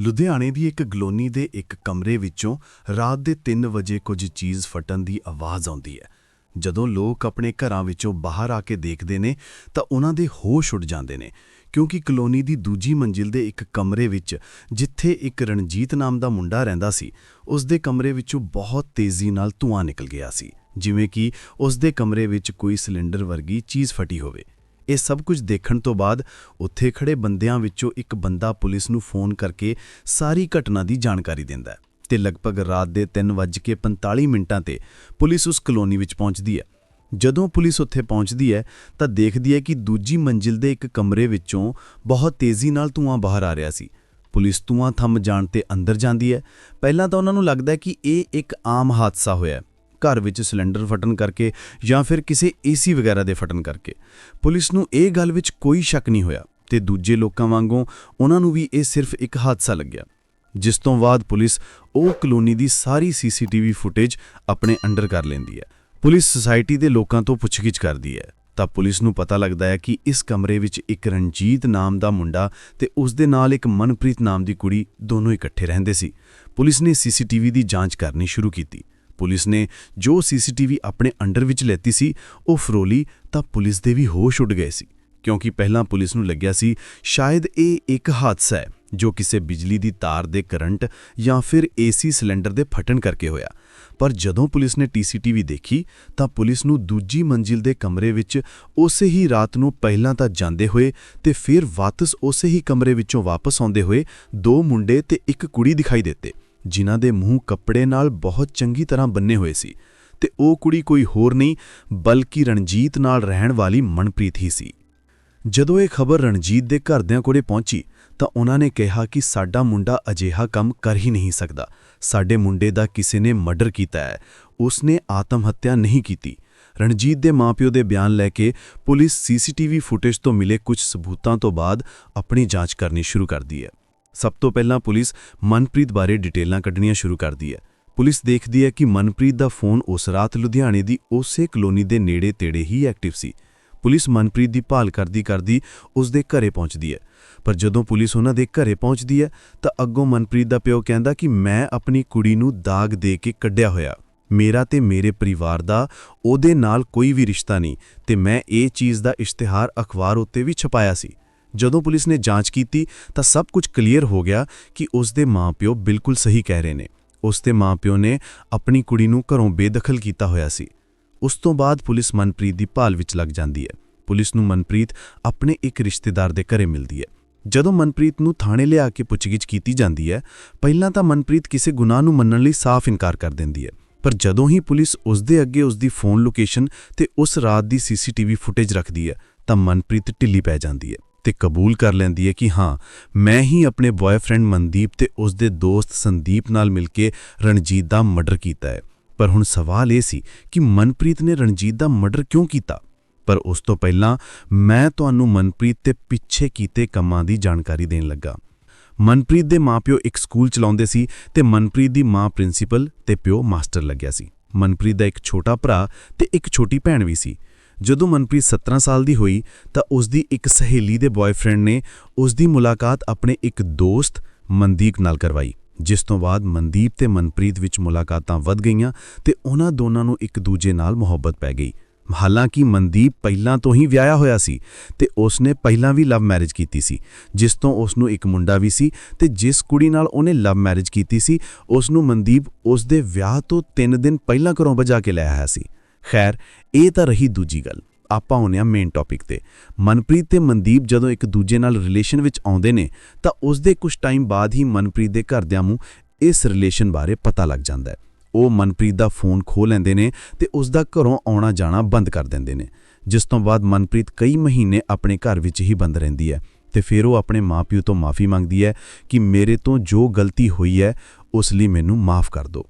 ਲੁਧਿਆਣੇ ਦੀ ਇੱਕ ਗਲੋਨੀ ਦੇ ਇੱਕ ਕਮਰੇ ਵਿੱਚੋਂ ਰਾਤ ਦੇ 3 ਵਜੇ ਕੁਝ ਚੀਜ਼ ਫਟਣ ਦੀ ਆਵਾਜ਼ ਆਉਂਦੀ ਹੈ। ਜਦੋਂ ਲੋਕ ਆਪਣੇ ਘਰਾਂ ਵਿੱਚੋਂ ਬਾਹਰ ਆ ਕੇ ਦੇਖਦੇ ਨੇ, ਤਾਂ ਉਹਨਾਂ ਦੇ ਹੋਸ਼ ਉੱਡ ਜਾਂਦੇ ਨੇ, ਕਿਉਂਕਿ ਕਲੋਨੀ ਦੀ ਦੂਜੀ ਮੰਜ਼ਿਲ ਦੇ ਇੱਕ ਕਮਰੇ ਵਿੱਚ, ਜਿੱਥੇ ਇੱਕ ਰਣਜੀਤ ਨਾਮ ਦਾ ਮੁੰਡਾ ਰਹਿੰਦਾ ਸੀ, ਉਸ ਦੇ ਕਮਰੇ ਵਿੱਚੋਂ ਬਹੁਤ ਤੇਜ਼ੀ ਨਾਲ ਧੂੰਆਂ ਨਿਕਲ ਗਿਆ ਸੀ, ਜਿਵੇਂ ਕਿ ਉਸ ਦੇ ਕਮਰੇ ਵਿੱਚ ਕੋਈ ਸਿਲੰਡਰ ਵਰਗੀ ਚੀਜ਼ ਫਟੀ ਹੋਵੇ। ਇਹ ਸਭ ਕੁਝ ਦੇਖਣ ਤੋਂ ਬਾਅਦ ਉੱਥੇ ਖੜੇ ਬੰਦਿਆਂ ਵਿੱਚੋਂ ਇੱਕ ਬੰਦਾ ਪੁਲਿਸ ਨੂੰ ਫੋਨ ਕਰਕੇ ਸਾਰੀ ਘਟਨਾ ਦੀ ਜਾਣਕਾਰੀ ਦਿੰਦਾ ਹੈ ਤੇ ਲਗਭਗ ਰਾਤ ਦੇ 3:45 ਮਿੰਟਾਂ ਤੇ ਪੁਲਿਸ ਉਸ ਕਲੋਨੀ ਵਿੱਚ ਪਹੁੰਚਦੀ ਹੈ। ਜਦੋਂ ਪੁਲਿਸ ਉੱਥੇ ਪਹੁੰਚਦੀ ਹੈ ਤਾਂ ਦੇਖਦੀ ਹੈ ਕਿ ਦੂਜੀ ਮੰਜ਼ਿਲ ਦੇ ਇੱਕ ਕਮਰੇ ਵਿੱਚੋਂ ਬਹੁਤ ਤੇਜ਼ੀ ਨਾਲ ਧੂੰਆਂ ਬਾਹਰ ਆ ਰਿਹਾ ਸੀ। ਪੁਲਿਸ ਧੂੰਆਂ ਥੰਮ ਜਾਣ ਤੇ ਅੰਦਰ ਜਾਂਦੀ ਹੈ। ਪਹਿਲਾਂ ਤਾਂ ਉਹਨਾਂ ਨੂੰ ਲੱਗਦਾ ਹੈ ਕਿ ਇਹ ਇੱਕ ਆਮ ਹਾਦਸਾ ਹੋਇਆ ਹੈ। ਘਰ ਵਿੱਚ ਸਿਲੰਡਰ ਫਟਣ ਕਰਕੇ ਜਾਂ ਫਿਰ ਕਿਸੇ ਏਸੀ ਵਗੈਰਾ ਦੇ ਫਟਣ ਕਰਕੇ। ਪੁਲਿਸ ਨੂੰ ਇਹ ਗੱਲ ਵਿੱਚ ਕੋਈ ਸ਼ੱਕ ਨਹੀਂ ਹੋਇਆ ਤੇ ਦੂਜੇ ਲੋਕਾਂ ਵਾਂਗੂ ਉਹਨਾਂ ਨੂੰ ਵੀ ਇਹ ਸਿਰਫ ਇੱਕ ਹਾਦਸਾ ਲੱਗਿਆ, ਜਿਸ ਤੋਂ ਬਾਅਦ ਪੁਲਿਸ ਉਹ ਕਲੋਨੀ ਦੀ ਸਾਰੀ ਸੀਸੀਟੀਵੀ ਫੁਟੇਜ ਆਪਣੇ ਅੰਡਰ ਕਰ ਲੈਂਦੀ ਹੈ। ਪੁਲਿਸ ਸੁਸਾਇਟੀ ਦੇ ਲੋਕਾਂ ਤੋਂ ਪੁੱਛਗਿੱਛ ਕਰਦੀ ਹੈ, ਤਾਂ ਪੁਲਿਸ ਨੂੰ ਪਤਾ ਲੱਗਦਾ ਹੈ ਕਿ ਇਸ ਕਮਰੇ ਵਿੱਚ ਇੱਕ ਰਣਜੀਤ ਨਾਮ ਦਾ ਮੁੰਡਾ ਤੇ ਉਸ ਦੇ ਨਾਲ ਇੱਕ ਮਨਪ੍ਰੀਤ ਨਾਮ ਦੀ ਕੁੜੀ ਦੋਨੋਂ ਇਕੱਠੇ ਰਹਿੰਦੇ ਸੀ। ਪੁਲਿਸ ਨੇ ਸੀਸੀਟੀਵੀ ਦੀ ਜਾਂਚ ਕਰਨੀ ਸ਼ੁਰੂ ਕੀਤੀ। ਪੁਲਿਸ ਨੇ ਜੋ ਸੀਸੀਟੀਵੀ ਆਪਣੇ ਅੰਡਰ ਵਿੱਚ ਲੈਤੀ ਸੀ, ਉਹ ਫਰੋਲੀ ਤਾਂ ਪੁਲਿਸ ਦੇ ਵੀ ਹੋਸ਼ ਉੱਡ ਗਏ ਸੀ, ਕਿਉਂਕਿ ਪਹਿਲਾਂ ਪੁਲਿਸ ਨੂੰ ਲੱਗਿਆ ਸੀ ਸ਼ਾਇਦ ਇਹ ਇੱਕ ਹਾਦਸਾ ਹੈ, ਜੋ ਕਿਸੇ ਬਿਜਲੀ ਦੀ ਤਾਰ ਦੇ ਕਰੰਟ ਜਾਂ ਫਿਰ ਏਸੀ ਸਿਲੰਡਰ ਦੇ ਫਟਣ ਕਰਕੇ ਹੋਇਆ। ਪਰ ਜਦੋਂ ਪੁਲਿਸ ਨੇ ਟੀਸੀਟੀਵੀ ਦੇਖੀ, ਤਾਂ ਪੁਲਿਸ ਨੂੰ ਦੂਜੀ ਮੰਜ਼ਿਲ ਦੇ ਕਮਰੇ ਵਿੱਚ ਉਸੇ ਹੀ ਰਾਤ ਨੂੰ ਪਹਿਲਾਂ ਤਾਂ ਜਾਂਦੇ ਹੋਏ ਤੇ ਫਿਰ ਵਾਪਸ ਉਸੇ ਹੀ ਕਮਰੇ ਵਿੱਚੋਂ ਵਾਪਸ ਆਉਂਦੇ ਹੋਏ ਦੋ ਮੁੰਡੇ ਤੇ ਇੱਕ ਕੁੜੀ ਦਿਖਾਈ ਦਿੱਤੇ। ਜਿਨ੍ਹਾਂ ਦੇ ਮੂੰਹ ਕੱਪੜੇ ਨਾਲ ਬਹੁਤ ਚੰਗੀ ਤਰ੍ਹਾਂ ਬੰਨੇ ਹੋਏ ਸੀ ਤੇ ਉਹ ਕੁੜੀ ਕੋਈ ਹੋਰ ਨਹੀਂ, ਬਲਕਿ ਰਣਜੀਤ ਨਾਲ ਰਹਿਣ ਵਾਲੀ ਮਨਪ੍ਰੀਤ ਹੀ ਸੀ। ਜਦੋਂ ਇਹ ਖਬਰ ਰਣਜੀਤ ਦੇ ਘਰਦਿਆਂ ਕੋਲੇ ਪਹੁੰਚੀ, ਤਾਂ ਉਹਨਾਂ ਨੇ ਕਿਹਾ ਕਿ ਸਾਡਾ ਮੁੰਡਾ ਅਜਿਹਾ ਕੰਮ ਕਰ ਹੀ ਨਹੀਂ ਸਕਦਾ। ਸਾਡੇ ਮੁੰਡੇ ਦਾ ਕਿਸੇ ਨੇ ਮਰਡਰ ਕੀਤਾ ਹੈ। ਉਸਨੇ ਆਤਮ ਹੱਤਿਆ ਨਹੀਂ ਕੀਤੀ। ਰਣਜੀਤ ਦੇ ਮਾਪਿਓ ਦੇ ਬਿਆਨ ਲੈ ਕੇ ਪੁਲਿਸ ਸੀਸੀਟੀਵੀ ਫੁਟੇਜ ਤੋਂ ਮਿਲੇ ਕੁਝ ਸਬੂਤਾਂ ਤੋਂ ਬਾਅਦ ਆਪਣੀ ਜਾਂਚ ਕਰਨੀ ਸ਼ੁਰੂ ਕਰਦੀ ਹੈ। ਸਭ ਤੋਂ ਪਹਿਲਾਂ ਪੁਲਿਸ ਮਨਪ੍ਰੀਤ ਬਾਰੇ ਡਿਟੇਲਾਂ ਕੱਢਣੀਆਂ ਸ਼ੁਰੂ ਕਰਦੀ ਹੈ। ਪੁਲਿਸ ਦੇਖਦੀ ਹੈ ਕਿ ਮਨਪ੍ਰੀਤ ਦਾ ਫੋਨ ਉਸ ਰਾਤ ਲੁਧਿਆਣੇ ਦੀ ਉਸੇ ਕਲੋਨੀ ਦੇ ਨੇੜੇ-ਤੇੜੇ ਹੀ ਐਕਟਿਵ ਸੀ। ਪੁਲਿਸ ਮਨਪ੍ਰੀਤ ਦੀ ਭਾਲ ਕਰਦੀ ਕਰਦੀ ਉਸ ਦੇ ਘਰੇ ਪਹੁੰਚਦੀ ਹੈ। ਪਰ ਜਦੋਂ ਪੁਲਿਸ ਉਹਨਾਂ ਦੇ ਘਰੇ ਪਹੁੰਚਦੀ ਹੈ, ਤਾਂ ਅੱਗੋਂ ਮਨਪ੍ਰੀਤ ਦਾ ਪਿਓ ਕਹਿੰਦਾ ਕਿ ਮੈਂ ਆਪਣੀ ਕੁੜੀ ਨੂੰ ਦਾਗ ਦੇ ਕੇ ਕੱਢਿਆ ਹੋਇਆ। ਮੇਰਾ ਤੇ ਮੇਰੇ ਪਰਿਵਾਰ ਦਾ, ਉਹਦੇ ਨਾਲ ਕੋਈ ਵੀ ਰਿਸ਼ਤਾ ਨਹੀਂ ਤੇ ਮੈਂ ਇਹ ਚੀਜ਼ ਦਾ ਇਸ਼ਤਿਹਾਰ ਅਖਬਾਰ ਉੱਤੇ ਵੀ ਛਪਾਇਆ ਸੀ। ਜਦੋਂ ਪੁਲਿਸ ਨੇ ਜਾਂਚ ਕੀਤੀ ਤਾਂ ਸਭ ਕੁਝ ਕਲੀਅਰ ਹੋ ਗਿਆ ਕਿ ਉਸ ਦੇ ਮਾਪਿਓ ਬਿਲਕੁਲ ਸਹੀ ਕਹਿ ਰਹੇ ਨੇ। ਉਸ ਦੇ ਮਾਪਿਓ ਨੇ ਆਪਣੀ ਕੁੜੀ ਨੂੰ ਘਰੋਂ ਬੇਦਖਲ ਕੀਤਾ ਹੋਇਆ ਸੀ। ਉਸ ਤੋਂ ਬਾਅਦ ਪੁਲਿਸ ਮਨਪ੍ਰੀਤ ਦੀ ਭਾਲ ਵਿੱਚ ਲੱਗ ਜਾਂਦੀ ਹੈ। ਪੁਲਿਸ ਨੂੰ ਮਨਪ੍ਰੀਤ ਆਪਣੇ ਇੱਕ ਰਿਸ਼ਤੇਦਾਰ ਦੇ ਘਰੇ ਮਿਲਦੀ ਹੈ। ਜਦੋਂ ਮਨਪ੍ਰੀਤ ਨੂੰ ਥਾਣੇ ਲਿਆ ਕੇ ਪੁੱਛਗਿੱਛ ਕੀਤੀ ਜਾਂਦੀ ਹੈ, ਪਹਿਲਾਂ ਤਾਂ ਮਨਪ੍ਰੀਤ ਕਿਸੇ ਗੁਨਾਹ ਨੂੰ ਮੰਨਣ ਲਈ ਸਾਫ਼ ਇਨਕਾਰ ਕਰ ਦਿੰਦੀ ਹੈ। ਪਰ ਜਦੋਂ ਹੀ ਪੁਲਿਸ ਉਸ ਦੇ ਅੱਗੇ ਉਸ ਦੀ ਫੋਨ ਲੋਕੇਸ਼ਨ ਤੇ ਉਸ ਰਾਤ ਦੀ ਸੀਸੀਟੀਵੀ ਫੁਟੇਜ ਰੱਖਦੀ ਹੈ, ਤਾਂ ਮਨਪ੍ਰੀਤ ਢਿੱਲੀ ਪੈ ਜਾਂਦੀ ਹੈ। ਤੇ ਕਬੂਲ ਕਰ ਲੈਂਦੀ ਹੈ ਕਿ ਹਾਂ, ਮੈਂ ਹੀ ਆਪਣੇ ਬॉयਫ੍ਰੈਂਡ ਮਨਦੀਪ ਤੇ ਉਸ ਦੇ ਦੋਸਤ ਸੰਦੀਪ ਨਾਲ ਮਿਲ ਕੇ ਰਣਜੀਤ ਦਾ ਮਰਡਰ ਕੀਤਾ ਹੈ। ਪਰ ਹੁਣ ਸਵਾਲ ਇਹ ਸੀ ਕਿ ਮਨਪ੍ਰੀਤ ਨੇ ਰਣਜੀਤ ਦਾ ਮਰਡਰ ਕਿਉਂ ਕੀਤਾ? ਪਰ ਉਸ ਤੋਂ ਪਹਿਲਾਂ ਮੈਂ ਤੁਹਾਨੂੰ ਮਨਪ੍ਰੀਤ ਤੇ ਪਿੱਛੇ ਕੀਤੇ ਕੰਮਾਂ ਦੀ ਜਾਣਕਾਰੀ ਦੇਣ ਲੱਗਾ। ਮਨਪ੍ਰੀਤ ਦੇ ਮਾਪਿਓ ਇੱਕ ਸਕੂਲ ਚਲਾਉਂਦੇ ਸੀ ਤੇ ਮਨਪ੍ਰੀਤ ਦੀ ਮਾਂ ਪ੍ਰਿੰਸੀਪਲ ਤੇ ਪਿਓ ਮਾਸਟਰ ਲੱਗਿਆ ਸੀ। ਮਨਪ੍ਰੀਤ ਦਾ ਇੱਕ ਛੋਟਾ ਭਰਾ ਤੇ ਇੱਕ ਛੋਟੀ ਭੈਣ ਵੀ ਸੀ। ਜਦੋਂ ਮਨਪ੍ਰੀਤ 17 ਸਾਲ ਦੀ ਹੋਈ ਤਾਂ ਉਸ ਦੀ ਇੱਕ ਸਹੇਲੀ ਦੇ ਬॉयਫ੍ਰੈਂਡ ਨੇ ਉਸ ਦੀ ਮੁਲਾਕਾਤ ਆਪਣੇ ਇੱਕ ਦੋਸਤ ਮਨਦੀਪ ਨਾਲ ਕਰਵਾਈ, ਜਿਸ ਤੋਂ ਬਾਅਦ ਮਨਦੀਪ ਤੇ ਮਨਪ੍ਰੀਤ ਵਿੱਚ ਮੁਲਾਕਾਤਾਂ ਵੱਧ ਗਈਆਂ ਤੇ ਉਹਨਾਂ ਦੋਨਾਂ ਨੂੰ ਇੱਕ ਦੂਜੇ ਨਾਲ ਮੁਹੱਬਤ ਪੈ ਗਈ। ਹਾਲਾਂਕਿ ਮਨਦੀਪ ਪਹਿਲਾਂ ਤੋਂ ਹੀ ਵਿਆਹਿਆ ਹੋਇਆ ਸੀ ਤੇ ਉਸਨੇ ਪਹਿਲਾਂ ਵੀ ਲਵ ਮੈਰਿਜ ਕੀਤੀ ਸੀ, ਜਿਸ ਤੋਂ ਉਸ ਨੂੰ ਇੱਕ ਮੁੰਡਾ ਵੀ ਸੀ ਤੇ ਜਿਸ ਕੁੜੀ ਨਾਲ ਉਹਨੇ ਲਵ ਮੈਰਿਜ ਕੀਤੀ ਸੀ ਉਸ ਨੂੰ ਮਨਦੀਪ ਉਸ ਦੇ ਵਿਆਹ ਤੋਂ 3 ਦਿਨ ਪਹਿਲਾਂ ਘਰੋਂ ਭਜਾ ਕੇ ਲੈ ਆਇਆ ਸੀ। ਖੈਰ ਇਹ ਤਾਂ ਰਹੀ ਦੂਜੀ ਗੱਲ, ਆਪਾਂ ਆਉਂਦੇ ਹਾਂ ਮੇਨ ਟੌਪਿਕ ਤੇ। ਮਨਪ੍ਰੀਤ ਤੇ ਮਨਦੀਪ ਜਦੋਂ ਇੱਕ ਦੂਜੇ ਨਾਲ ਰਿਲੇਸ਼ਨ ਵਿੱਚ ਆਉਂਦੇ ਨੇ, ਤਾਂ ਉਸ ਦੇ ਕੁਝ ਟਾਈਮ ਬਾਅਦ ਹੀ ਮਨਪ੍ਰੀਤ ਦੇ ਘਰਦਿਆਂ ਨੂੰ ਇਸ ਰਿਲੇਸ਼ਨ ਬਾਰੇ ਪਤਾ ਲੱਗ ਜਾਂਦਾ ਹੈ। ਉਹ ਮਨਪ੍ਰੀਤ ਦਾ ਫੋਨ ਖੋ ਲੈਂਦੇ ਨੇ ਤੇ ਉਸ ਦਾ ਘਰੋਂ ਆਉਣਾ ਜਾਣਾ ਬੰਦ ਕਰ ਦਿੰਦੇ ਨੇ। ਜਿਸ ਤੋਂ ਬਾਅਦ ਮਨਪ੍ਰੀਤ ਕਈ ਮਹੀਨੇ ਆਪਣੇ ਘਰ ਵਿੱਚ ਹੀ ਬੰਦ ਰਹਿੰਦੀ ਹੈ ਤੇ ਫਿਰ ਉਹ ਆਪਣੇ ਮਾਪਿਓ ਤੋਂ ਮਾਫੀ ਮੰਗਦੀ ਹੈ ਕਿ ਮੇਰੇ ਤੋਂ ਜੋ ਗਲਤੀ ਹੋਈ ਹੈ, ਉਸ ਲਈ ਮੈਨੂੰ ਮਾਫ ਕਰ ਦਿਓ।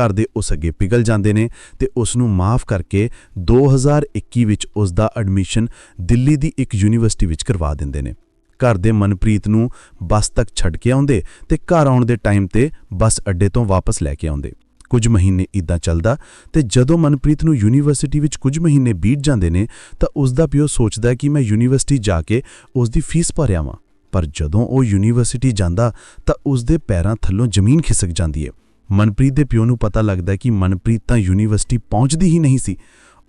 ਘਰ ਦੇ ਉਸ ਅੱਗੇ ਪਿਘਲ ਜਾਂਦੇ ਨੇ ਤੇ ਉਸ ਨੂੰ ਮਾਫ ਕਰਕੇ 2021 ਵਿੱਚ ਉਸ ਦਾ ਐਡਮਿਸ਼ਨ ਦਿੱਲੀ ਦੀ ਇੱਕ ਯੂਨੀਵਰਸਿਟੀ ਵਿੱਚ ਕਰਵਾ ਦਿੰਦੇ ਨੇ। ਘਰ ਦੇ ਮਨਪ੍ਰੀਤ ਨੂੰ ਬੱਸ ਤੱਕ ਛੱਡ ਕੇ ਆਉਂਦੇ ਤੇ ਘਰ ਆਉਣ ਦੇ ਟਾਈਮ ਤੇ ਬੱਸ ਅੱਡੇ ਤੋਂ ਵਾਪਸ ਲੈ ਕੇ ਆਉਂਦੇ। ਕੁਝ ਮਹੀਨੇ ਇਦਾਂ ਚੱਲਦਾ ਤੇ ਜਦੋਂ ਮਨਪ੍ਰੀਤ ਨੂੰ ਯੂਨੀਵਰਸਿਟੀ ਵਿੱਚ ਕੁਝ ਮਹੀਨੇ ਬੀਤ ਜਾਂਦੇ ਨੇ ਤਾਂ ਉਸ ਦਾ ਪਿਓ ਸੋਚਦਾ ਕਿ ਮੈਂ ਯੂਨੀਵਰਸਿਟੀ ਜਾ ਕੇ ਉਸ ਦੀ ਫੀਸ ਭਰਿਆ ਵਾਂ। ਪਰ ਜਦੋਂ ਉਹ ਯੂਨੀਵਰਸਿਟੀ ਜਾਂਦਾ ਤਾਂ ਉਸ ਦੇ ਪੈਰਾਂ ਥੱਲੋਂ ਜ਼ਮੀਨ ਖਿਸਕ ਜਾਂਦੀ ਹੈ ਮਨਪ੍ਰੀਤ ਦੇ ਪਿਓ ਨੂੰ ਪਤਾ ਲੱਗਦਾ ਕਿ ਮਨਪ੍ਰੀਤ ਤਾਂ ਯੂਨੀਵਰਸਿਟੀ ਪਹੁੰਚਦੀ ਹੀ ਨਹੀਂ ਸੀ।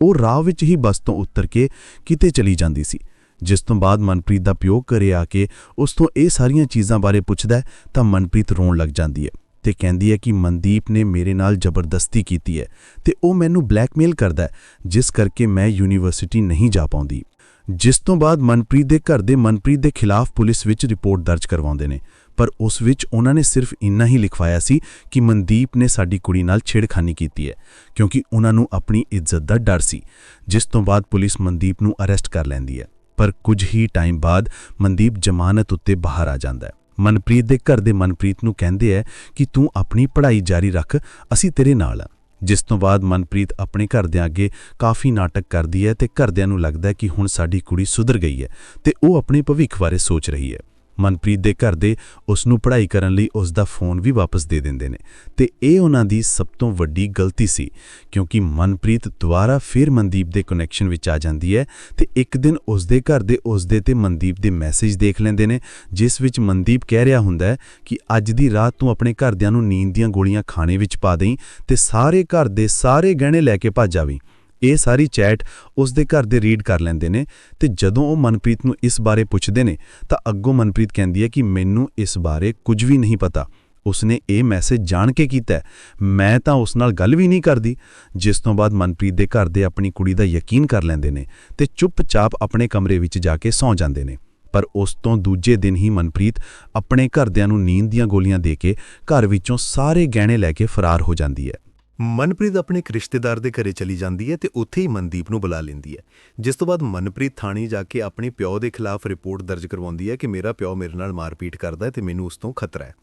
ਉਹ ਰਾਹ ਵਿੱਚ ਹੀ ਬੱਸ ਤੋਂ ਉਤਰ ਕੇ ਕਿਤੇ ਚਲੀ ਜਾਂਦੀ ਸੀ। ਜਿਸ ਤੋਂ ਬਾਅਦ ਮਨਪ੍ਰੀਤ ਦਾ ਪਿਓ ਘਰੇ ਆ ਕੇ ਉਸ ਤੋਂ ਇਹ ਸਾਰੀਆਂ ਚੀਜ਼ਾਂ ਬਾਰੇ ਪੁੱਛਦਾ ਤਾਂ ਮਨਪ੍ਰੀਤ ਰੋਣ ਲੱਗ ਜਾਂਦੀ ਹੈ ਤੇ ਕਹਿੰਦੀ ਹੈ ਕਿ ਮਨਦੀਪ ਨੇ ਮੇਰੇ ਨਾਲ ਜ਼ਬਰਦਸਤੀ ਕੀਤੀ ਹੈ ਤੇ ਉਹ ਮੈਨੂੰ ਬਲੈਕਮੇਲ ਕਰਦਾ ਜਿਸ ਕਰਕੇ ਮੈਂ ਯੂਨੀਵਰਸਿਟੀ ਨਹੀਂ ਜਾ ਪਾਉਂਦੀ। ਜਿਸ ਤੋਂ ਬਾਅਦ ਮਨਪ੍ਰੀਤ ਦੇ ਘਰ ਦੇ ਮਨਪ੍ਰੀਤ ਦੇ ਖਿਲਾਫ ਪੁਲਿਸ ਵਿੱਚ ਰਿਪੋਰਟ ਦਰਜ ਕਰਵਾਉਂਦੇ ਨੇ। ਪਰ ਉਸ ਵਿੱਚ ਉਹਨਾਂ ਨੇ ਸਿਰਫ ਇੰਨਾ ਹੀ ਲਿਖਵਾਇਆ ਸੀ ਕਿ ਮਨਦੀਪ ਨੇ ਸਾਡੀ ਕੁੜੀ ਨਾਲ ਛੇੜਖਾਨੀ ਕੀਤੀ ਹੈ, ਕਿਉਂਕਿ ਉਹਨਾਂ ਨੂੰ ਆਪਣੀ ਇੱਜ਼ਤ ਦਾ ਡਰ ਸੀ, ਜਿਸ ਤੋਂ ਬਾਅਦ ਪੁਲਿਸ ਮਨਦੀਪ ਨੂੰ ਅਰੈਸਟ ਕਰ ਲੈਂਦੀ ਹੈ। ਪਰ ਕੁਝ ਹੀ ਟਾਈਮ ਬਾਅਦ ਮਨਦੀਪ ਜ਼ਮਾਨਤ ਉੱਤੇ ਬਾਹਰ ਆ ਜਾਂਦਾ ਹੈ। ਮਨਪ੍ਰੀਤ ਦੇ ਘਰ ਦੇ ਮਨਪ੍ਰੀਤ ਨੂੰ ਕਹਿੰਦੇ ਹੈ ਕਿ ਤੂੰ ਆਪਣੀ ਪੜ੍ਹਾਈ ਜਾਰੀ ਰੱਖ, ਅਸੀਂ ਤੇਰੇ ਨਾਲ ਹਾਂ। ਜਿਸ ਤੋਂ ਬਾਅਦ ਮਨਪ੍ਰੀਤ ਆਪਣੇ ਘਰਦਿਆਂ ਅੱਗੇ ਕਾਫੀ ਨਾਟਕ ਕਰਦੀ ਹੈ ਤੇ ਘਰਦਿਆਂ ਨੂੰ ਲੱਗਦਾ ਹੈ ਕਿ ਹੁਣ ਸਾਡੀ ਕੁੜੀ ਸੁਧਰ ਗਈ ਹੈ ਤੇ ਉਹ ਆਪਣੇ ਭਵਿੱਖ ਬਾਰੇ ਸੋਚ ਰਹੀ ਹੈ। ਮਨਪ੍ਰੀਤ ਦੇ ਘਰ ਦੇ ਉਸ ਨੂੰ ਪੜ੍ਹਾਈ ਕਰਨ ਲਈ ਉਸ ਦਾ ਫੋਨ ਵੀ ਵਾਪਸ ਦੇ ਦਿੰਦੇ ਨੇ। ਤੇ ਇਹ ਉਹਨਾਂ ਦੀ ਸਭ ਤੋਂ ਵੱਡੀ ਗਲਤੀ ਸੀ, ਕਿਉਂਕਿ ਮਨਪ੍ਰੀਤ ਦੁਬਾਰਾ ਫਿਰ ਮਨਦੀਪ ਦੇ ਕਨੈਕਸ਼ਨ ਵਿੱਚ ਆ ਜਾਂਦੀ ਹੈ ਤੇ ਇੱਕ ਦਿਨ ਉਸ ਦੇ ਘਰ ਦੇ ਉਸ ਦੇ ਤੇ ਮਨਦੀਪ ਦੇ ਮੈਸੇਜ ਦੇਖ ਲੈਂਦੇ ਨੇ, ਜਿਸ ਵਿੱਚ ਮਨਦੀਪ ਕਹਿ ਰਿਹਾ ਹੁੰਦਾ ਹੈ ਕਿ ਅੱਜ ਦੀ ਰਾਤ ਤੂੰ ਆਪਣੇ ਘਰਦਿਆਂ ਨੂੰ ਨੀਂਦ ਦੀਆਂ ਗੋਲੀਆਂ ਖਾਣੇ ਵਿੱਚ ਪਾ ਦੇਈਂ ਤੇ ਸਾਰੇ ਘਰ ਦੇ ਸਾਰੇ ਗਹਿਣੇ ਲੈ ਕੇ ਭੱਜ ਆਵੀਂ। ਇਹ ਸਾਰੀ ਚੈਟ ਉਸ ਦੇ ਘਰ ਦੇ ਰੀਡ ਕਰ ਲੈਂਦੇ ਨੇ ਤੇ ਜਦੋਂ ਉਹ ਮਨਪ੍ਰੀਤ ਨੂੰ ਇਸ ਬਾਰੇ ਪੁੱਛਦੇ ਨੇ, ਤਾਂ ਅੱਗੋਂ ਮਨਪ੍ਰੀਤ ਕਹਿੰਦੀ ਹੈ ਕਿ ਮੈਨੂੰ ਇਸ ਬਾਰੇ ਕੁਝ ਵੀ ਨਹੀਂ ਪਤਾ। ਉਸਨੇ ਇਹ ਮੈਸੇਜ ਜਾਣ ਕੇ ਕੀਤਾ ਮੈਂ ਤਾਂ ਉਸ ਨਾਲ ਗੱਲ ਵੀ ਨਹੀਂ ਕਰਦੀ। ਜਿਸ ਤੋਂ ਬਾਅਦ ਮਨਪ੍ਰੀਤ ਦੇ ਘਰ ਦੇ ਆਪਣੀ ਕੁੜੀ ਦਾ ਯਕੀਨ ਕਰ ਲੈਂਦੇ ਨੇ ਤੇ ਚੁੱਪਚਾਪ ਆਪਣੇ ਕਮਰੇ ਵਿੱਚ ਜਾ ਕੇ ਸੌਂ ਜਾਂਦੇ ਨੇ। ਪਰ ਉਸ ਤੋਂ ਦੂਜੇ ਦਿਨ ਹੀ ਮਨਪ੍ਰੀਤ ਆਪਣੇ ਘਰਦਿਆਂ ਨੂੰ ਨੀਂਦ ਦੀਆਂ ਗੋਲੀਆਂ ਦੇ ਕੇ ਘਰ ਵਿੱਚੋਂ ਸਾਰੇ ਗਹਿਣੇ ਲੈ ਕੇ ਫਰਾਰ ਹੋ ਜਾਂਦੀ ਹੈ। ਮਨਪ੍ਰੀਤ ਆਪਣੇ ਇੱਕ ਰਿਸ਼ਤੇਦਾਰ ਦੇ ਘਰੇ ਚਲੀ ਜਾਂਦੀ ਹੈ ਤੇ ਉੱਥੇ ਹੀ ਮਨਦੀਪ ਨੂੰ ਬੁਲਾ ਲੈਂਦੀ ਹੈ। ਜਿਸ ਤੋਂ ਬਾਅਦ ਮਨਪ੍ਰੀਤ ਥਾਣੇ ਜਾ ਕੇ ਆਪਣੇ ਪਿਓ ਦੇ ਖਿਲਾਫ ਰਿਪੋਰਟ ਦਰਜ ਕਰਵਾਉਂਦੀ ਹੈ ਕਿ ਮੇਰਾ ਪਿਓ ਮੇਰੇ ਨਾਲ ਮਾਰਪੀਟ ਕਰਦਾ ਹੈ ਤੇ ਮੈਨੂੰ ਉਸ ਤੋਂ ਖਤਰਾ ਹੈ।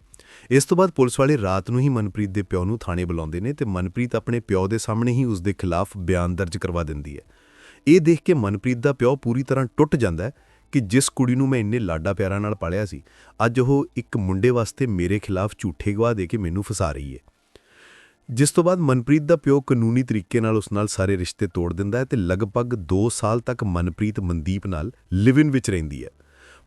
ਇਸ ਤੋਂ ਬਾਅਦ ਪੁਲਿਸ ਵਾਲੇ ਰਾਤ ਨੂੰ ਹੀ ਮਨਪ੍ਰੀਤ ਦੇ ਪਿਓ ਨੂੰ ਥਾਣੇ ਬੁਲਾਉਂਦੇ ਨੇ ਤੇ ਮਨਪ੍ਰੀਤ ਆਪਣੇ ਪਿਓ ਦੇ ਸਾਹਮਣੇ ਹੀ ਉਸ ਦੇ ਖਿਲਾਫ ਬਿਆਨ ਦਰਜ ਕਰਵਾ ਦਿੰਦੀ ਹੈ। ਇਹ ਦੇਖ ਕੇ ਮਨਪ੍ਰੀਤ ਦਾ ਪਿਓ ਪੂਰੀ ਤਰ੍ਹਾਂ ਟੁੱਟ ਜਾਂਦਾ ਹੈ ਕਿ ਜਿਸ ਕੁੜੀ ਨੂੰ ਮੈਂ ਇੰਨੇ ਲਾਡਾ ਪਿਆਰਾਂ ਨਾਲ ਪਾਲਿਆ ਸੀ, ਅੱਜ ਉਹ ਇੱਕ ਮੁੰਡੇ ਵਾਸਤੇ ਮੇਰੇ ਖਿਲਾਫ ਝੂਠੇ ਗਵਾਹ ਦੇ ਕੇ ਮੈਨੂੰ ਫਸਾ ਰਹੀ ਹੈ। ਜਿਸ ਤੋਂ ਬਾਅਦ ਮਨਪ੍ਰੀਤ ਦਾ ਪਿਓ ਕਾਨੂੰਨੀ ਤਰੀਕੇ ਨਾਲ ਉਸ ਨਾਲ ਸਾਰੇ ਰਿਸ਼ਤੇ ਤੋੜ ਦਿੰਦਾ ਹੈ ਤੇ ਲਗਭਗ 2 ਸਾਲ ਤੱਕ ਮਨਪ੍ਰੀਤ ਮਨਦੀਪ ਨਾਲ ਲਿਵ ਇਨ ਵਿੱਚ ਰਹਿੰਦੀ ਹੈ।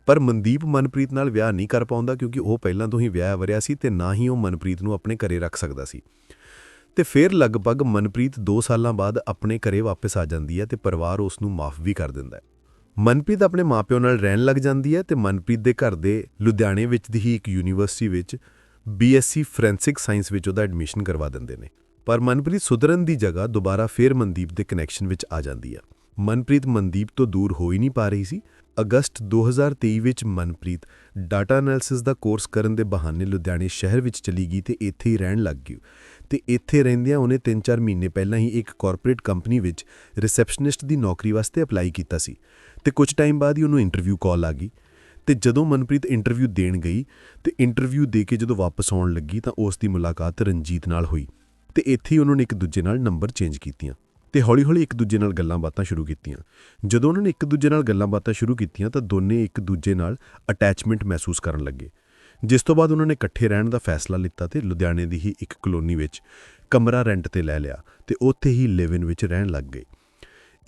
ਪਰ ਮਨਦੀਪ ਮਨਪ੍ਰੀਤ ਨਾਲ ਵਿਆਹ ਨਹੀਂ ਕਰ ਪਾਉਂਦਾ ਕਿਉਂਕਿ ਉਹ ਪਹਿਲਾਂ ਤੋਂ ਹੀ ਵਿਆਹ ਵਰਿਆ ਸੀ ਤੇ ਨਾ ਹੀ ਉਹ ਮਨਪ੍ਰੀਤ ਨੂੰ ਆਪਣੇ ਘਰੇ ਰੱਖ ਸਕਦਾ ਸੀ। ਤੇ ਫਿਰ ਲਗਭਗ ਮਨਪ੍ਰੀਤ 2 ਸਾਲਾਂ ਬਾਅਦ ਆਪਣੇ ਘਰੇ ਵਾਪਸ ਆ ਜਾਂਦੀ ਹੈ ਤੇ ਪਰਿਵਾਰ ਉਸ ਨੂੰ ਮਾਫ ਵੀ ਕਰ ਦਿੰਦਾ ਹੈ। ਮਨਪ੍ਰੀਤ ਆਪਣੇ ਮਾਪਿਓ ਨਾਲ ਰਹਿਣ ਲੱਗ ਜਾਂਦੀ ਹੈ ਤੇ ਮਨਪ੍ਰੀਤ ਦੇ ਘਰ ਦੇ ਲੁਧਿਆਣੇ ਵਿੱਚ ਦੀ ਹੀ ਇੱਕ ਯੂਨੀਵਰਸਿਟੀ ਵਿੱਚ ਬੀਐਸਸੀ ਫੋਰੈਂਸਿਕ ਸਾਇੰਸ ਵਿੱਚ ਉਹਦਾ ਐਡਮਿਸ਼ਨ ਕਰਵਾ ਦਿੰਦੇ ਨੇ। ਪਰ ਮਨਪ੍ਰੀਤ ਸੁਧਰਨ ਦੀ ਜਗ੍ਹਾ ਦੁਬਾਰਾ ਫੇਰ ਮਨਦੀਪ ਦੇ ਕਨੈਕਸ਼ਨ ਵਿੱਚ ਆ ਜਾਂਦੀ ਆ। ਮਨਪ੍ਰੀਤ ਮਨਦੀਪ ਤੋਂ ਦੂਰ ਹੋ ਹੀ ਨਹੀਂ ਪਾ ਰਹੀ ਸੀ। ਅਗਸਤ 2023 ਵਿੱਚ ਮਨਪ੍ਰੀਤ ਡਾਟਾ ਐਨਾਲਿਸਿਸ ਦਾ ਕੋਰਸ ਕਰਨ ਦੇ ਬਹਾਨੇ ਲੁਧਿਆਣੇ ਸ਼ਹਿਰ ਵਿੱਚ ਚਲੀ ਗਈ ਤੇ ਇੱਥੇ ਹੀ ਰਹਿਣ ਲੱਗ ਗਈ। ਤੇ ਇੱਥੇ ਰਹਿੰਦਿਆਂ ਉਹਨੇ 3-4 ਮਹੀਨੇ ਪਹਿਲਾਂ ਹੀ ਇੱਕ ਕਾਰਪੋਰੇਟ ਕੰਪਨੀ ਵਿੱਚ ਰਿਸੈਪਸ਼ਨਿਸਟ ਦੀ ਨੌਕਰੀ ਵਾਸਤੇ ਅਪਲਾਈ ਕੀਤਾ ਸੀ। ਤੇ ਕੁਝ ਟਾਈਮ ਬਾਅਦ ਹੀ ਉਹਨੂੰ ਇੰਟਰਵਿਊ ਕਾਲ ਆ ਗਈ। ਤੇ ਜਦੋਂ ਮਨਪ੍ਰੀਤ ਇੰਟਰਵਿਊ ਦੇਣ ਗਈ ਤੇ ਇੰਟਰਵਿਊ ਦੇ ਕੇ ਜਦੋਂ ਵਾਪਸ ਆਉਣ ਲੱਗੀ ਤਾਂ ਉਸ ਦੀ ਮੁਲਾਕਾਤ ਰਣਜੀਤ ਨਾਲ ਹੋਈ ਤੇ ਇੱਥੇ ਹੀ ਉਹਨਾਂ ਨੇ ਇੱਕ ਦੂਜੇ ਨਾਲ ਨੰਬਰ ਚੇਂਜ ਕੀਤੀਆਂ ਤੇ ਹੌਲੀ-ਹੌਲੀ ਇੱਕ ਦੂਜੇ ਨਾਲ ਗੱਲਾਂ ਬਾਤਾਂ ਸ਼ੁਰੂ ਕੀਤੀਆਂ। ਜਦੋਂ ਉਹਨਾਂ ਨੇ ਇੱਕ ਦੂਜੇ ਨਾਲ ਗੱਲਾਂ ਬਾਤਾਂ ਸ਼ੁਰੂ ਕੀਤੀਆਂ ਤਾਂ ਦੋਨੇ ਇੱਕ ਦੂਜੇ ਨਾਲ ਅਟੈਚਮੈਂਟ ਮਹਿਸੂਸ ਕਰਨ ਲੱਗੇ। ਜਿਸ ਤੋਂ ਬਾਅਦ ਉਹਨਾਂ ਨੇ ਇਕੱਠੇ ਰਹਿਣ ਦਾ ਫੈਸਲਾ ਲਿੱਤਾ ਤੇ ਲੁਧਿਆਣੇ ਦੀ ਹੀ ਇੱਕ ਕਲੋਨੀ ਵਿੱਚ ਕਮਰਾ ਰੈਂਟ ਤੇ ਲੈ ਲਿਆ ਤੇ ਉੱਥੇ ਹੀ ਲਿਵ ਇਨ ਵਿੱਚ ਰਹਿਣ ਲੱਗ ਗਏ।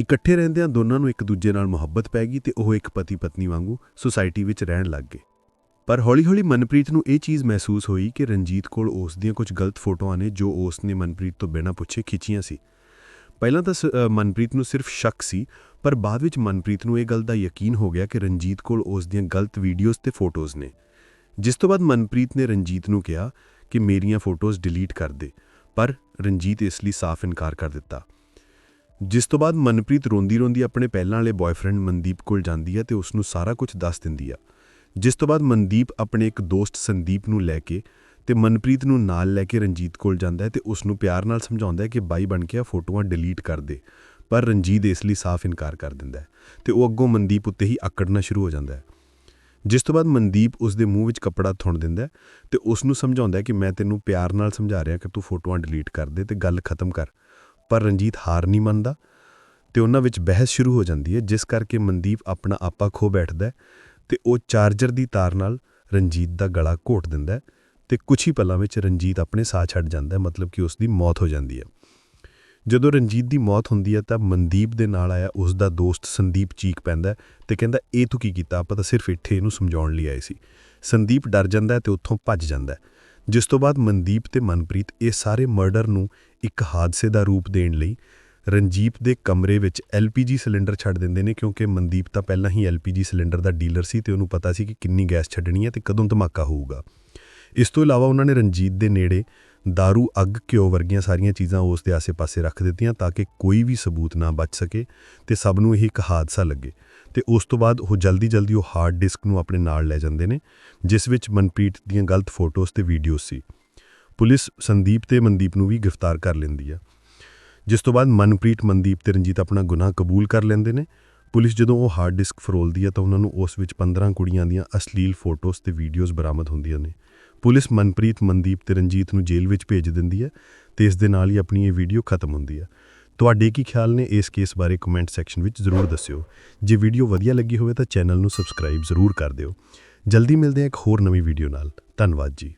ਇਕੱਠੇ ਰਹਿੰਦਿਆਂ ਦੋਨਾਂ ਨੂੰ ਇੱਕ ਦੂਜੇ ਨਾਲ ਮੁਹੱਬਤ ਪੈ ਗਈ ਤੇ ਉਹ ਇੱਕ ਪਤੀ ਪਤਨੀ ਵਾਂਗੂ ਸੁਸਾਇਟੀ ਵਿੱਚ ਰਹਿਣ ਲੱਗ ਗਏ। ਪਰ ਹੌਲੀ-ਹੌਲੀ ਮਨਪ੍ਰੀਤ ਨੂੰ ਇਹ ਚੀਜ਼ ਮਹਿਸੂਸ ਹੋਈ ਕਿ ਰਣਜੀਤ ਕੋਲ ਉਸ ਦੀਆਂ ਕੁਝ ਗਲਤ ਫੋਟੋਆਂ ਨੇ ਜੋ ਉਸ ਨੇ ਮਨਪ੍ਰੀਤ ਤੋਂ ਬਿਨਾਂ ਪੁੱਛੇ ਖਿੱਚੀਆਂ ਸੀ। ਪਹਿਲਾਂ ਤਾਂ ਸ- ਮਨਪ੍ਰੀਤ ਨੂੰ ਸਿਰਫ ਸ਼ੱਕ ਸੀ, ਪਰ ਬਾਅਦ ਵਿੱਚ ਮਨਪ੍ਰੀਤ ਨੂੰ ਇਹ ਗੱਲ ਦਾ ਯਕੀਨ ਹੋ ਗਿਆ ਕਿ ਰਣਜੀਤ ਕੋਲ ਉਸ ਦੀਆਂ ਗਲਤ ਵੀਡੀਓਜ਼ ਤੇ ਫੋਟੋਜ਼ ਨੇ। ਜਿਸ ਤੋਂ ਬਾਅਦ ਮਨਪ੍ਰੀਤ ਨੇ ਰਣਜੀਤ ਨੂੰ ਕਿਹਾ ਕਿ ਮੇਰੀਆਂ ਫੋਟੋਜ਼ ਡਿਲੀਟ ਕਰ ਦੇ, ਪਰ ਰਣਜੀਤ ਇਸ ਲਈ ਸਾਫ਼ ਇਨਕਾਰ ਕਰ ਦਿੱਤਾ। ਜਿਸ ਤੋਂ ਬਾਅਦ ਮਨਪ੍ਰੀਤ ਰੋਂਦੀ-ਰੋਂਦੀ ਆਪਣੇ ਪਹਿਲਾਂ ਵਾਲੇ ਬॉयਫ੍ਰੈਂਡ ਮਨਦੀਪ ਕੋਲ ਜਾਂਦੀ ਹੈ ਤੇ ਉਸ ਨੂੰ ਸਾਰਾ ਕੁਝ ਦੱਸ ਦਿੰਦੀ ਆ। ਜਿਸ ਤੋਂ ਬਾਅਦ ਮਨਦੀਪ ਆਪਣੇ ਇੱਕ ਦੋਸਤ ਸੰਦੀਪ ਨੂੰ ਲੈ ਕੇ ਤੇ ਮਨਪ੍ਰੀਤ ਨੂੰ ਨਾਲ ਲੈ ਕੇ ਰਣਜੀਤ ਕੋਲ ਜਾਂਦਾ ਹੈ ਤੇ ਉਸ ਨੂੰ ਪਿਆਰ ਨਾਲ ਸਮਝਾਉਂਦਾ ਹੈ ਕਿ ਬਾਈ ਬਣ ਕੇ ਆ ਫੋਟੋਆਂ ਡਿਲੀਟ ਕਰ ਦੇ। ਪਰ ਰਣਜੀਤ ਇਸ ਲਈ ਸਾਫ਼ ਇਨਕਾਰ ਕਰ ਦਿੰਦਾ ਹੈ ਤੇ ਉਹ ਅੱਗੋਂ ਮਨਦੀਪ ਉੱਤੇ ਹੀ ਆਕੜਨਾ ਸ਼ੁਰੂ ਹੋ ਜਾਂਦਾ ਹੈ। ਜਿਸ ਤੋਂ ਬਾਅਦ ਮਨਦੀਪ ਉਸ ਦੇ ਮੂੰਹ ਵਿੱਚ ਕੱਪੜਾ ਥੁਣ ਦਿੰਦਾ ਹੈ ਤੇ ਉਸ ਨੂੰ ਸਮਝਾਉਂਦਾ ਹੈ ਕਿ ਮੈਂ ਤੈਨੂੰ ਪਿਆਰ ਨਾਲ ਸਮਝਾ ਰਿਹਾ ਕਿ ਤੂੰ ਫੋਟੋਆਂ ਡਿਲੀਟ ਕਰ ਦੇ ਤੇ ਗੱਲ ਖਤਮ ਕਰ। ਪਰ ਰਣਜੀਤ ਹਾਰ ਨਹੀਂ ਮੰਨਦਾ ਤੇ ਉਹਨਾਂ ਵਿੱਚ ਬਹਿਸ ਸ਼ੁਰੂ ਹੋ ਜਾਂਦੀ ਹੈ, ਜਿਸ ਕਰਕੇ ਮਨਦੀਪ ਆਪਣਾ ਆਪਾ ਖੋ ਬੈਠਦਾ ਹੈ ਤੇ ਉਹ ਚਾਰਜਰ ਦੀ ਤਾਰ ਨਾਲ ਰਣਜੀਤ ਦਾ ਗਲਾ ਘੋਟ ਦਿੰਦਾ ਹੈ ਤੇ ਕੁਝ ਹੀ ਪਲਾਂ ਵਿੱਚ ਰਣਜੀਤ ਆਪਣੇ ਸਾਹ ਛੱਡ ਜਾਂਦਾ ਮਤਲਬ ਕਿ ਉਸ ਦੀ ਮੌਤ ਹੋ ਜਾਂਦੀ ਹੈ। ਜਦੋਂ ਰਣਜੀਤ ਦੀ ਮੌਤ ਹੁੰਦੀ ਹੈ ਤਾਂ ਮਨਦੀਪ ਦੇ ਨਾਲ ਆਇਆ ਉਸ ਦਾ ਦੋਸਤ ਸੰਦੀਪ ਚੀਕ ਪੈਂਦਾ ਹੈ ਤੇ ਕਹਿੰਦਾ, ਇਹ ਤੂੰ ਕੀ ਕੀਤਾ? ਆਪਾਂ ਤਾਂ ਸਿਰਫ ਇੱਥੇ ਇਹਨੂੰ ਸਮਝਾਉਣ ਲਈ ਆਏ ਸੀ। ਸੰਦੀਪ ਡਰ ਜਾਂਦਾ ਹੈ ਤੇ ਉੱਥੋਂ ਭੱਜ ਜਾਂਦਾ ਜਿਸ ਤੋਂ ਬਾਅਦ ਮਨਦੀਪ ਤੇ ਮਨਪ੍ਰੀਤ ਇਹ ਸਾਰੇ ਮਰਡਰ ਨੂੰ ਇੱਕ ਹਾਦਸੇ ਦਾ ਰੂਪ ਦੇਣ ਲਈ ਰਣਜੀਤ ਦੇ ਕਮਰੇ ਵਿੱਚ ਐਲਪੀਜੀ ਸਿਲੰਡਰ ਛੱਡ ਦਿੰਦੇ ਨੇ ਕਿਉਂਕਿ ਮਨਦੀਪ ਤਾਂ ਪਹਿਲਾਂ ਹੀ ਐਲਪੀਜੀ ਸਿਲੰਡਰ ਦਾ ਡੀਲਰ ਸੀ ਤੇ ਉਹਨੂੰ ਪਤਾ ਸੀ ਕਿ ਕਿੰਨੀ ਗੈਸ ਛੱਡਣੀ ਹੈ ਤੇ ਕਦੋਂ ਧਮਾਕਾ ਹੋਊਗਾ। ਇਸ ਤੋਂ ਇਲਾਵਾ ਉਹਨਾਂ ਨੇ ਰਣਜੀਤ ਦੇ ਨੇੜੇ दारू ਅੱਗ, ਘਿਓ ਵਰਗੀਆਂ ਸਾਰੀਆਂ ਚੀਜ਼ਾਂ ਉਸ ਦੇ ਆਸੇ-ਪਾਸੇ ਰੱਖ ਦਿੱਤੀਆਂ ਤਾਂ ਕਿ ਕੋਈ ਵੀ ਸਬੂਤ ਨਾ ਬਚ ਸਕੇ ਤੇ ਸਭ ਨੂੰ ਇਹ ਇੱਕ ਹਾਦਸਾ ਲੱਗੇ ਤੇ ਉਸ ਤੋਂ ਬਾਅਦ ਉਹ ਜਲਦੀ-ਜਲਦੀ ਉਹ ਹਾਰਡ ਡਿਸਕ ਨੂੰ ਆਪਣੇ ਨਾਲ ਲੈ ਜਾਂਦੇ ਨੇ, ਜਿਸ ਵਿੱਚ ਮਨਪ੍ਰੀਤ ਦੀਆਂ ਗਲਤ ਫੋਟੋਜ਼ ਤੇ ਵੀਡੀਓਜ਼ ਸੀ। ਪੁਲਿਸ ਸੰਦੀਪ ਤੇ ਮਨਦੀਪ ਨੂੰ ਵੀ ਗ੍ਰਿਫਤਾਰ ਕਰ ਲੈਂਦੀ ਹੈ ਜਿਸ ਤੋਂ ਬਾਅਦ ਮਨਪ੍ਰੀਤ, ਮਨਦੀਪ ਤੇ ਰਣਜੀਤ ਆਪਣਾ ਗੁਨਾਹ ਕਬੂਲ ਕਰ ਲੈਂਦੇ ਨੇ। ਪੁਲਿਸ ਜਦੋਂ ਉਹ ਹਾਰਡ ਡਿਸਕ ਫਰੋਲਦੀ ਹੈ ਤਾਂ ਉਹਨਾਂ ਨੂੰ ਉਸ ਵਿੱਚ 15 ਕੁੜੀਆਂ ਦੀਆਂ ਅਸ਼ਲੀਲ ਫੋਟੋਜ਼ ਤੇ ਵੀਡੀਓਜ਼ ਬਰਾਮਦ ਹੁੰਦੀਆਂ ਨੇ। ਪੁਲਿਸ ਮਨਪ੍ਰੀਤ, ਮਨਦੀਪ ਤੇ ਰਣਜੀਤ ਨੂੰ ਜੇਲ੍ਹ ਵਿੱਚ ਭੇਜ ਦਿੰਦੀ ਹੈ ਤੇ ਇਸ ਦੇ ਨਾਲ ਹੀ ਆਪਣੀ ਇਹ ਵੀਡੀਓ ਖਤਮ ਹੁੰਦੀ ਹੈ ਤੁਹਾਡੇ ਕੀ ਖਿਆਲ ਨੇ ਇਸ ਕੇਸ ਬਾਰੇ ਕਮੈਂਟ ਸੈਕਸ਼ਨ ਵਿੱਚ ਜ਼ਰੂਰ ਦੱਸਿਓ। ਜੇ ਵੀਡੀਓ ਵਧੀਆ ਲੱਗੀ ਹੋਵੇ ਤਾਂ ਚੈਨਲ ਨੂੰ ਸਬਸਕ੍ਰਾਈਬ ਜ਼ਰੂਰ ਕਰ ਦਿਓ। ਜਲਦੀ ਮਿਲਦੇ ਹਾਂ ਇੱਕ ਹੋਰ ਨਵੀਂ ਵੀਡੀਓ ਨਾਲ। ਧੰਨਵਾਦ ਜੀ।